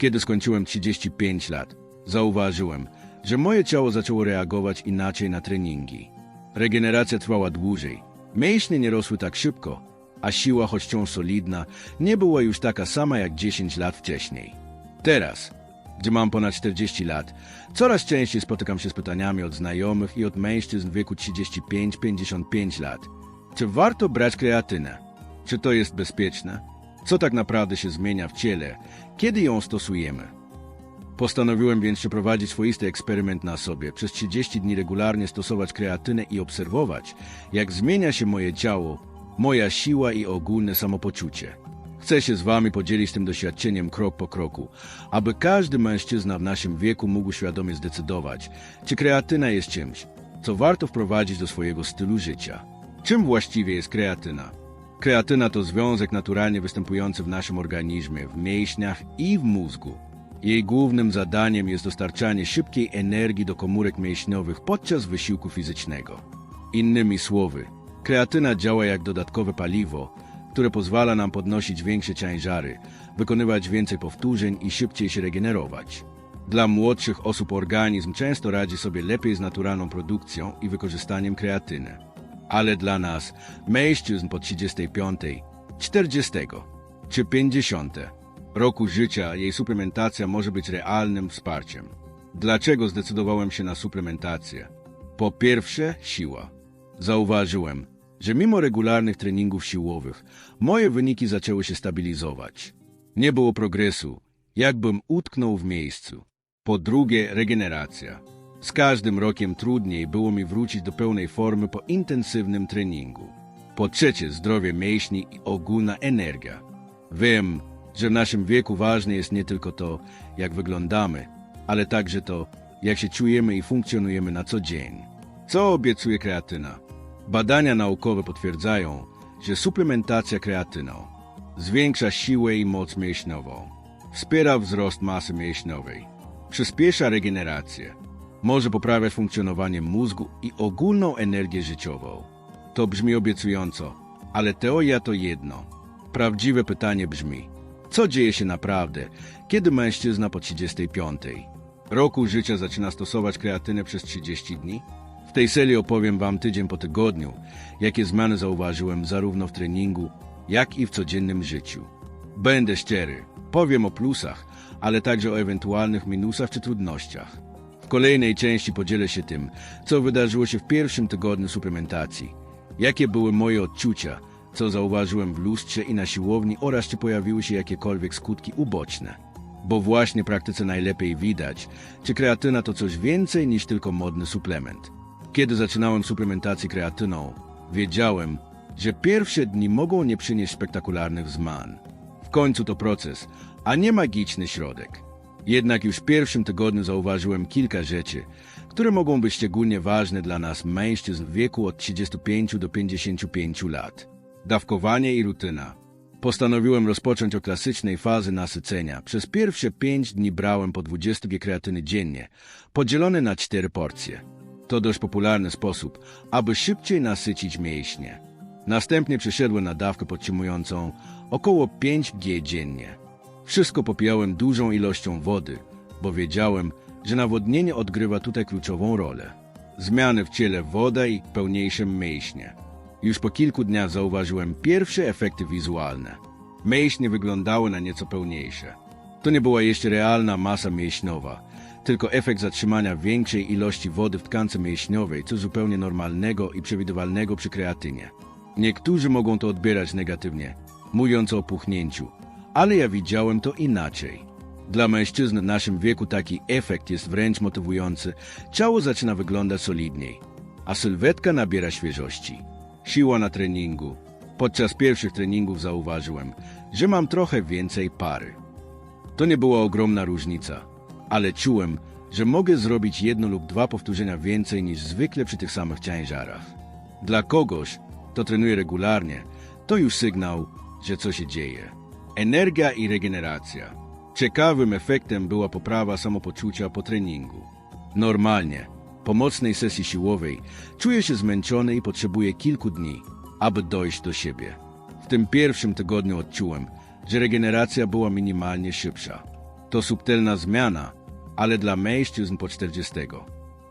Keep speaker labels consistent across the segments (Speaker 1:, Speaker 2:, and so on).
Speaker 1: Kiedy skończyłem 35 lat, zauważyłem, że moje ciało zaczęło reagować inaczej na treningi. Regeneracja trwała dłużej, mięśnie nie rosły tak szybko, a siła, choć wciąż solidna, nie była już taka sama jak 10 lat wcześniej. Teraz, gdy mam ponad 40 lat, coraz częściej spotykam się z pytaniami od znajomych i od mężczyzn w wieku 35-55 lat. Czy warto brać kreatynę? Czy to jest bezpieczne? Co tak naprawdę się zmienia w ciele, kiedy ją stosujemy? Postanowiłem więc przeprowadzić swoisty eksperyment na sobie, przez 30 dni regularnie stosować kreatynę i obserwować, jak zmienia się moje ciało, moja siła i ogólne samopoczucie. Chcę się z Wami podzielić tym doświadczeniem krok po kroku, aby każdy mężczyzna w naszym wieku mógł świadomie zdecydować, czy kreatyna jest czymś, co warto wprowadzić do swojego stylu życia. Czym właściwie jest kreatyna? Kreatyna to związek naturalnie występujący w naszym organizmie, w mięśniach i w mózgu. Jej głównym zadaniem jest dostarczanie szybkiej energii do komórek mięśniowych podczas wysiłku fizycznego. Innymi słowy, kreatyna działa jak dodatkowe paliwo, które pozwala nam podnosić większe ciężary, wykonywać więcej powtórzeń i szybciej się regenerować. Dla młodszych osób organizm często radzi sobie lepiej z naturalną produkcją i wykorzystaniem kreatyny. Ale dla nas, mężczyzn po 35, 40 czy 50 roku życia, jej suplementacja może być realnym wsparciem. Dlaczego zdecydowałem się na suplementację? Po pierwsze, siła. Zauważyłem, że mimo regularnych treningów siłowych, moje wyniki zaczęły się stabilizować. Nie było progresu, jakbym utknął w miejscu. Po drugie, regeneracja. Z każdym rokiem trudniej było mi wrócić do pełnej formy po intensywnym treningu. Po trzecie, zdrowie mięśni i ogólna energia. Wiem, że w naszym wieku ważne jest nie tylko to, jak wyglądamy, ale także to, jak się czujemy i funkcjonujemy na co dzień. Co obiecuje kreatyna? Badania naukowe potwierdzają, że suplementacja kreatyną zwiększa siłę i moc mięśniową, wspiera wzrost masy mięśniowej, przyspiesza regenerację, może poprawiać funkcjonowanie mózgu i ogólną energię życiową. To brzmi obiecująco, ale teoria to jedno. Prawdziwe pytanie brzmi, co dzieje się naprawdę, kiedy mężczyzna po 35 roku życia zaczyna stosować kreatynę przez 30 dni? W tej serii opowiem Wam tydzień po tygodniu, jakie zmiany zauważyłem zarówno w treningu, jak i w codziennym życiu. Będę szczery, powiem o plusach, ale także o ewentualnych minusach czy trudnościach. Kolejnej części podzielę się tym, co wydarzyło się w pierwszym tygodniu suplementacji, jakie były moje odczucia, co zauważyłem w lustrze i na siłowni oraz czy pojawiły się jakiekolwiek skutki uboczne. Bo właśnie praktyce najlepiej widać, czy kreatyna to coś więcej niż tylko modny suplement. Kiedy zaczynałem suplementację kreatyną, wiedziałem, że pierwsze dni mogą nie przynieść spektakularnych zmian. W końcu to proces, a nie magiczny środek. Jednak już w pierwszym tygodniu zauważyłem kilka rzeczy, które mogą być szczególnie ważne dla nas mężczyzn w wieku od 35 do 55 lat. Dawkowanie i rutyna. Postanowiłem rozpocząć od klasycznej fazy nasycenia. Przez pierwsze 5 dni brałem po 20 g kreatyny dziennie, podzielone na 4 porcje. To dość popularny sposób, aby szybciej nasycić mięśnie. Następnie przeszedłem na dawkę podtrzymującą około 5 g dziennie. Wszystko popijałem dużą ilością wody, bo wiedziałem, że nawodnienie odgrywa tutaj kluczową rolę. Zmiany w ciele woda i pełniejsze mięśnie. Już po kilku dniach zauważyłem pierwsze efekty wizualne. Mięśnie wyglądały na nieco pełniejsze. To nie była jeszcze realna masa mięśniowa, tylko efekt zatrzymania większej ilości wody w tkance mięśniowej, co zupełnie normalnego i przewidywalnego przy kreatynie. Niektórzy mogą to odbierać negatywnie, mówiąc o opuchnięciu, ale ja widziałem to inaczej. Dla mężczyzn w naszym wieku taki efekt jest wręcz motywujący. Ciało zaczyna wyglądać solidniej, a sylwetka nabiera świeżości. Siła na treningu. Podczas pierwszych treningów zauważyłem, że mam trochę więcej pary. To nie była ogromna różnica, ale czułem, że mogę zrobić jedno lub dwa powtórzenia więcej niż zwykle przy tych samych ciężarach. Dla kogoś, kto trenuje regularnie, to już sygnał, że coś się dzieje. Energia i regeneracja. Ciekawym efektem była poprawa samopoczucia po treningu. Normalnie, po mocnej sesji siłowej, czuję się zmęczony i potrzebuję kilku dni, aby dojść do siebie. W tym pierwszym tygodniu odczułem, że regeneracja była minimalnie szybsza. To subtelna zmiana, ale dla mężczyzn po 40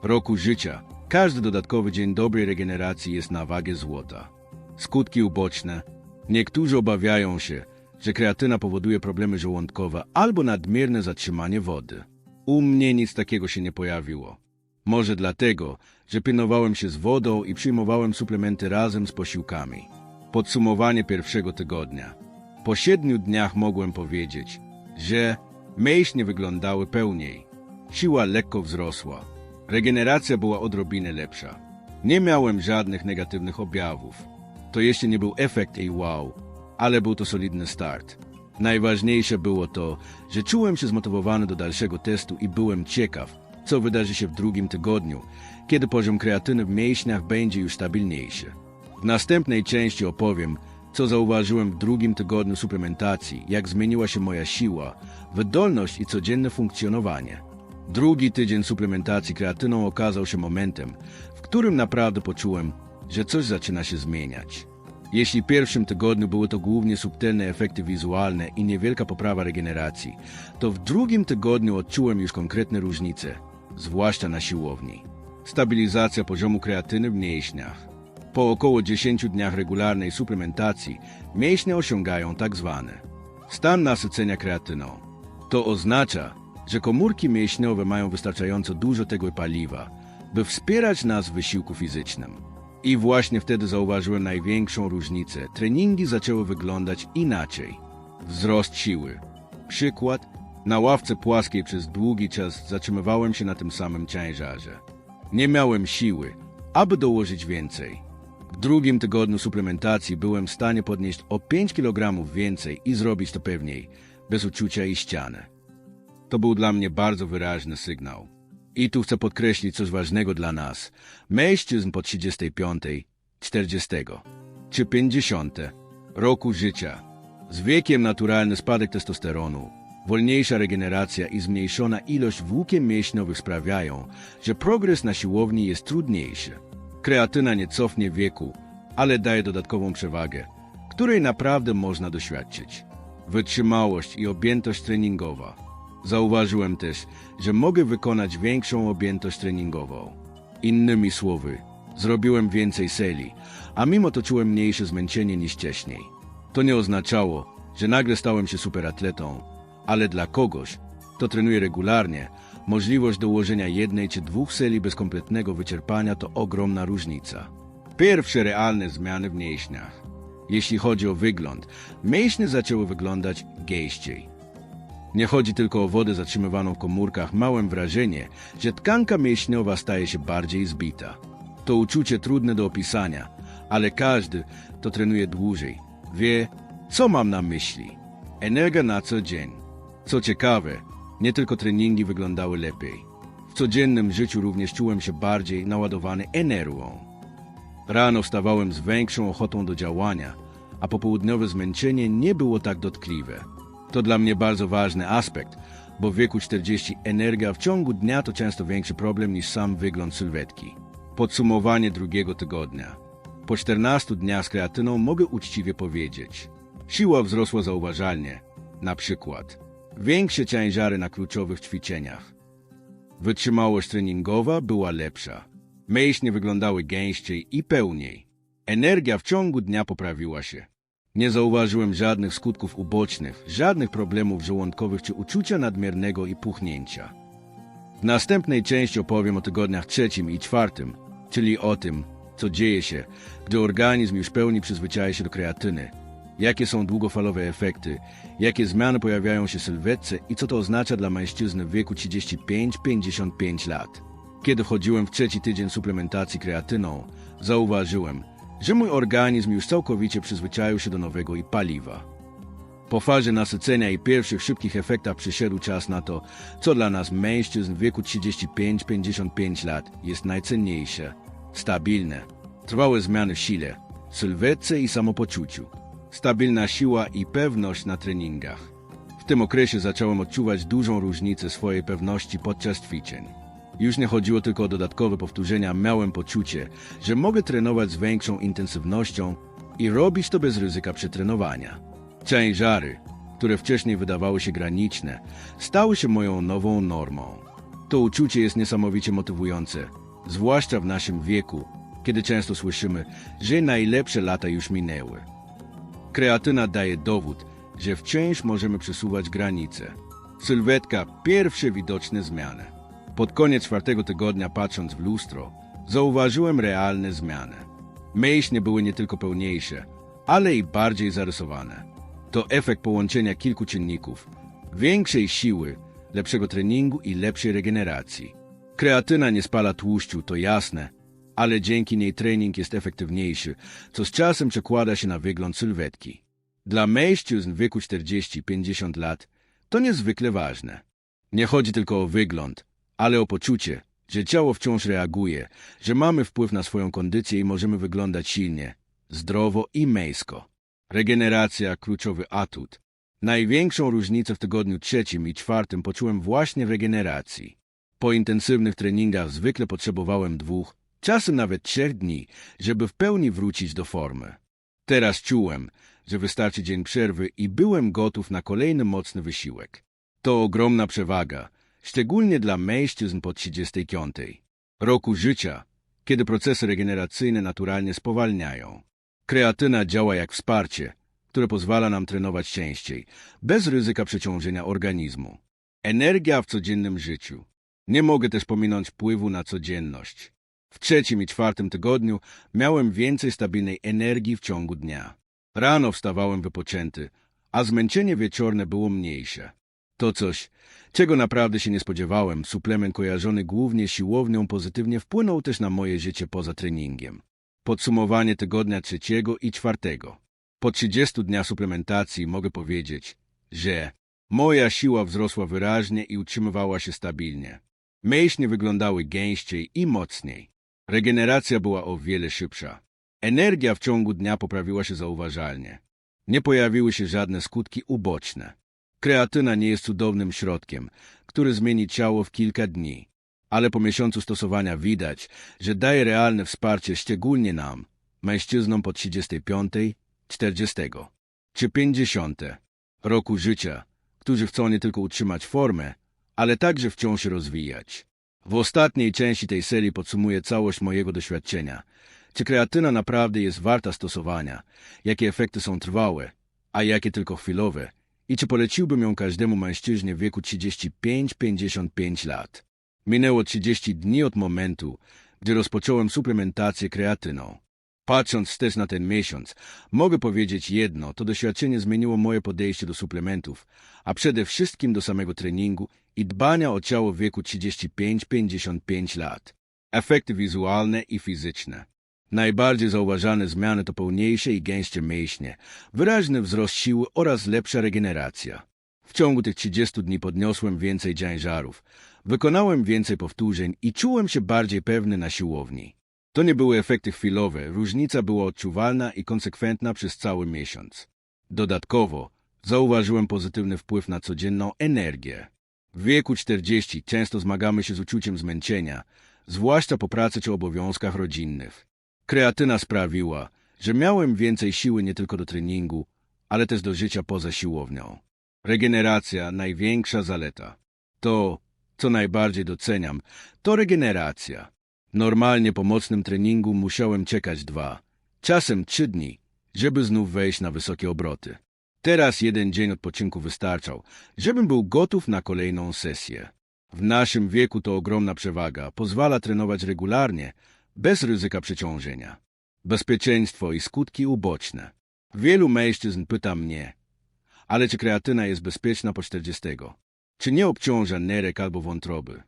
Speaker 1: roku życia każdy dodatkowy dzień dobrej regeneracji jest na wagę złota. Skutki uboczne. Niektórzy obawiają się, że kreatyna powoduje problemy żołądkowe albo nadmierne zatrzymanie wody. U mnie nic takiego się nie pojawiło. Może dlatego, że pilnowałem się z wodą i przyjmowałem suplementy razem z posiłkami. Podsumowanie pierwszego tygodnia. Po siedmiu dniach mogłem powiedzieć, że mięśnie wyglądały pełniej. Siła lekko wzrosła. Regeneracja była odrobinę lepsza. Nie miałem żadnych negatywnych objawów. To jeszcze nie był efekt jej wow, ale był to solidny start. Najważniejsze było to, że czułem się zmotywowany do dalszego testu i byłem ciekaw, co wydarzy się w drugim tygodniu, kiedy poziom kreatyny w mięśniach będzie już stabilniejszy. W następnej części opowiem, co zauważyłem w drugim tygodniu suplementacji, jak zmieniła się moja siła, wydolność i codzienne funkcjonowanie. Drugi tydzień suplementacji kreatyną okazał się momentem, w którym naprawdę poczułem, że coś zaczyna się zmieniać. Jeśli w pierwszym tygodniu były to głównie subtelne efekty wizualne i niewielka poprawa regeneracji, to w drugim tygodniu odczułem już konkretne różnice, zwłaszcza na siłowni. Stabilizacja poziomu kreatyny w mięśniach. Po około 10 dniach regularnej suplementacji mięśnie osiągają tak zwany stan nasycenia kreatyną. To oznacza, że komórki mięśniowe mają wystarczająco dużo tego paliwa, by wspierać nas w wysiłku fizycznym. I właśnie wtedy zauważyłem największą różnicę. Treningi zaczęły wyglądać inaczej. Wzrost siły. Przykład. Na ławce płaskiej przez długi czas zatrzymywałem się na tym samym ciężarze. Nie miałem siły, aby dołożyć więcej. W drugim tygodniu suplementacji byłem w stanie podnieść o 5 kg więcej i zrobić to pewniej, bez uczucia i ściany. To był dla mnie bardzo wyraźny sygnał. I tu chcę podkreślić coś ważnego dla nas. Mężczyzn po 35, 40 czy 50 roku życia. Z wiekiem naturalny spadek testosteronu, wolniejsza regeneracja i zmniejszona ilość włókien mięśniowych sprawiają, że progres na siłowni jest trudniejszy. Kreatyna nie cofnie wieku, ale daje dodatkową przewagę, której naprawdę można doświadczyć. Wytrzymałość i objętość treningowa. Zauważyłem też, że mogę wykonać większą objętość treningową. Innymi słowy, zrobiłem więcej seli, a mimo to czułem mniejsze zmęczenie niż wcześniej. To nie oznaczało, że nagle stałem się superatletą, ale dla kogoś, kto trenuje regularnie, możliwość dołożenia jednej czy dwóch seli bez kompletnego wyczerpania to ogromna różnica. Pierwsze realne zmiany w mięśniach. Jeśli chodzi o wygląd, mięśnie zaczęły wyglądać gęściej. Nie chodzi tylko o wodę zatrzymywaną w komórkach, małem wrażenie, że tkanka mięśniowa staje się bardziej zbita. To uczucie trudne do opisania, ale każdy, kto trenuje dłużej, wie, co mam na myśli. Energia na co dzień. Co ciekawe, nie tylko treningi wyglądały lepiej. W codziennym życiu również czułem się bardziej naładowany energią. Rano wstawałem z większą ochotą do działania, a popołudniowe zmęczenie nie było tak dotkliwe. To dla mnie bardzo ważny aspekt, bo w wieku 40 energia w ciągu dnia to często większy problem niż sam wygląd sylwetki. Podsumowanie drugiego tygodnia. Po 14 dniach z kreatyną mogę uczciwie powiedzieć. Siła wzrosła zauważalnie. Na przykład większe ciężary na kluczowych ćwiczeniach. Wytrzymałość treningowa była lepsza. Mięśnie wyglądały gęściej i pełniej. Energia w ciągu dnia poprawiła się. Nie zauważyłem żadnych skutków ubocznych, żadnych problemów żołądkowych czy uczucia nadmiernego i puchnięcia. W następnej części opowiem o tygodniach trzecim i czwartym, czyli o tym, co dzieje się, gdy organizm już pełni przyzwyczaja się do kreatyny, jakie są długofalowe efekty, jakie zmiany pojawiają się w sylwetce i co to oznacza dla mężczyzny w wieku 35-55 lat. Kiedy chodziłem w trzeci tydzień suplementacji kreatyną, zauważyłem, że mój organizm już całkowicie przyzwyczaił się do nowego i paliwa. Po fazie nasycenia i pierwszych szybkich efektach przyszedł czas na to, co dla nas mężczyzn w wieku 35-55 lat jest najcenniejsze. Stabilne, trwałe zmiany w sile, sylwetce i samopoczuciu. Stabilna siła i pewność na treningach. W tym okresie zacząłem odczuwać dużą różnicę swojej pewności podczas ćwiczeń. Już nie chodziło tylko o dodatkowe powtórzenia, miałem poczucie, że mogę trenować z większą intensywnością i robić to bez ryzyka przetrenowania. Ciężary, które wcześniej wydawały się graniczne, stały się moją nową normą. To uczucie jest niesamowicie motywujące, zwłaszcza w naszym wieku, kiedy często słyszymy, że najlepsze lata już minęły. Kreatyna daje dowód, że wciąż możemy przesuwać granice. Sylwetka pierwsze widoczne zmiany. Pod koniec czwartego tygodnia patrząc w lustro, zauważyłem realne zmiany. Mięśnie były nie tylko pełniejsze, ale i bardziej zarysowane. To efekt połączenia kilku czynników. Większej siły, lepszego treningu i lepszej regeneracji. Kreatyna nie spala tłuszczu, to jasne, ale dzięki niej trening jest efektywniejszy, co z czasem przekłada się na wygląd sylwetki. Dla mężczyzn w wieku 40-50 lat to niezwykle ważne. Nie chodzi tylko o wygląd, ale o poczucie, że ciało wciąż reaguje, że mamy wpływ na swoją kondycję i możemy wyglądać silnie, zdrowo i męsko. Regeneracja kluczowy atut. Największą różnicę w tygodniu trzecim i czwartym poczułem właśnie w regeneracji. Po intensywnych treningach zwykle potrzebowałem dwóch, czasem nawet trzech dni, żeby w pełni wrócić do formy. Teraz czułem, że wystarczy dzień przerwy i byłem gotów na kolejny mocny wysiłek. To ogromna przewaga, szczególnie dla mężczyzn po 35 roku życia, kiedy procesy regeneracyjne naturalnie spowalniają. Kreatyna działa jak wsparcie, które pozwala nam trenować częściej, bez ryzyka przeciążenia organizmu. Energia w codziennym życiu. Nie mogę też pominąć wpływu na codzienność. W trzecim i czwartym tygodniu miałem więcej stabilnej energii w ciągu dnia. Rano wstawałem wypoczęty, a zmęczenie wieczorne było mniejsze. To coś, czego naprawdę się nie spodziewałem. Suplement kojarzony głównie siłownią pozytywnie wpłynął też na moje życie poza treningiem. Podsumowanie tygodnia trzeciego i czwartego. Po 30 dniach suplementacji mogę powiedzieć, że moja siła wzrosła wyraźnie i utrzymywała się stabilnie. Mięśnie wyglądały gęściej i mocniej. Regeneracja była o wiele szybsza. Energia w ciągu dnia poprawiła się zauważalnie. Nie pojawiły się żadne skutki uboczne. Kreatyna nie jest cudownym środkiem, który zmieni ciało w kilka dni, ale po miesiącu stosowania widać, że daje realne wsparcie szczególnie nam, mężczyznom po 35, 40 czy 50 roku życia, którzy chcą nie tylko utrzymać formę, ale także wciąż się rozwijać. W ostatniej części tej serii podsumuję całość mojego doświadczenia. Czy kreatyna naprawdę jest warta stosowania? Jakie efekty są trwałe, a jakie tylko chwilowe? I czy poleciłbym ją każdemu mężczyźnie w wieku 35-55 lat? Minęło 30 dni od momentu, gdy rozpocząłem suplementację kreatyną. Patrząc też na ten miesiąc, mogę powiedzieć jedno, to doświadczenie zmieniło moje podejście do suplementów, a przede wszystkim do samego treningu i dbania o ciało w wieku 35-55 lat. Efekty wizualne i fizyczne. Najbardziej zauważalne zmiany to pełniejsze i gęście mięśnie, wyraźny wzrost siły oraz lepsza regeneracja. W ciągu tych 30 dni podniosłem więcej ciężarów, wykonałem więcej powtórzeń i czułem się bardziej pewny na siłowni. To nie były efekty chwilowe, różnica była odczuwalna i konsekwentna przez cały miesiąc. Dodatkowo zauważyłem pozytywny wpływ na codzienną energię. W wieku 40 często zmagamy się z uczuciem zmęczenia, zwłaszcza po pracy czy obowiązkach rodzinnych. Kreatyna sprawiła, że miałem więcej siły nie tylko do treningu, ale też do życia poza siłownią. Regeneracja największa zaleta. To, co najbardziej doceniam, to regeneracja. Normalnie po mocnym treningu musiałem czekać dwa, czasem trzy dni, żeby znów wejść na wysokie obroty. Teraz jeden dzień odpoczynku wystarczał, żebym był gotów na kolejną sesję. W naszym wieku to ogromna przewaga, pozwala trenować regularnie, bez ryzyka przeciążenia. Bezpieczeństwo i skutki uboczne. Wielu mężczyzn pyta mnie, ale czy kreatyna jest bezpieczna po 40? Czy nie obciąża nerek albo wątroby?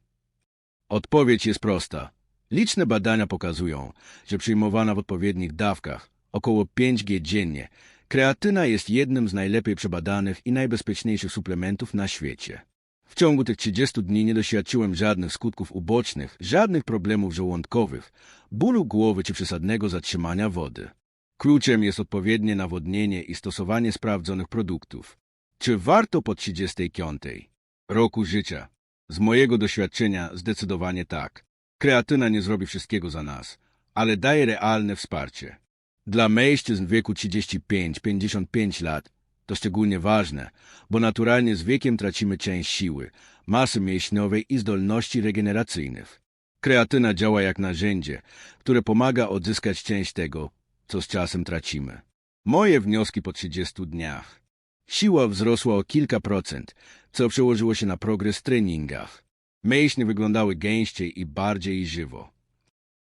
Speaker 1: Odpowiedź jest prosta. Liczne badania pokazują, że przyjmowana w odpowiednich dawkach, około 5G dziennie, kreatyna jest jednym z najlepiej przebadanych i najbezpieczniejszych suplementów na świecie. W ciągu tych 30 dni nie doświadczyłem żadnych skutków ubocznych, żadnych problemów żołądkowych, bólu głowy czy przesadnego zatrzymania wody. Kluczem jest odpowiednie nawodnienie i stosowanie sprawdzonych produktów. Czy warto po 35 roku życia? Z mojego doświadczenia zdecydowanie tak. Kreatyna nie zrobi wszystkiego za nas, ale daje realne wsparcie. Dla mężczyzn w wieku 35-55 lat To szczególnie ważne, bo naturalnie z wiekiem tracimy część siły, masy mięśniowej i zdolności regeneracyjnych. Kreatyna działa jak narzędzie, które pomaga odzyskać część tego, co z czasem tracimy. Moje wnioski po 30 dniach. Siła wzrosła o kilka procent, co przełożyło się na progres w treningach. Mięśnie wyglądały gęściej i bardziej żywo.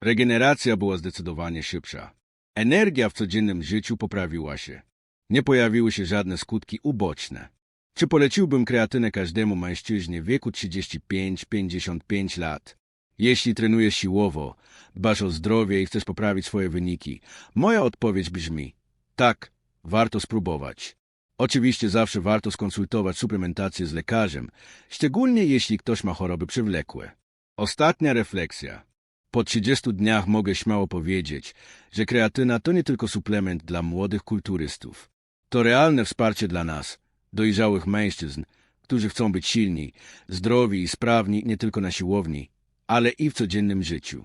Speaker 1: Regeneracja była zdecydowanie szybsza. Energia w codziennym życiu poprawiła się. Nie pojawiły się żadne skutki uboczne. Czy poleciłbym kreatynę każdemu mężczyźnie w wieku 35-55 lat? Jeśli trenujesz siłowo, dbasz o zdrowie i chcesz poprawić swoje wyniki, moja odpowiedź brzmi tak, warto spróbować. Oczywiście zawsze warto skonsultować suplementację z lekarzem, szczególnie jeśli ktoś ma choroby przewlekłe. Ostatnia refleksja. Po 30 dniach mogę śmiało powiedzieć, że kreatyna to nie tylko suplement dla młodych kulturystów. To realne wsparcie dla nas, dojrzałych mężczyzn, którzy chcą być silni, zdrowi i sprawni nie tylko na siłowni, ale i w codziennym życiu.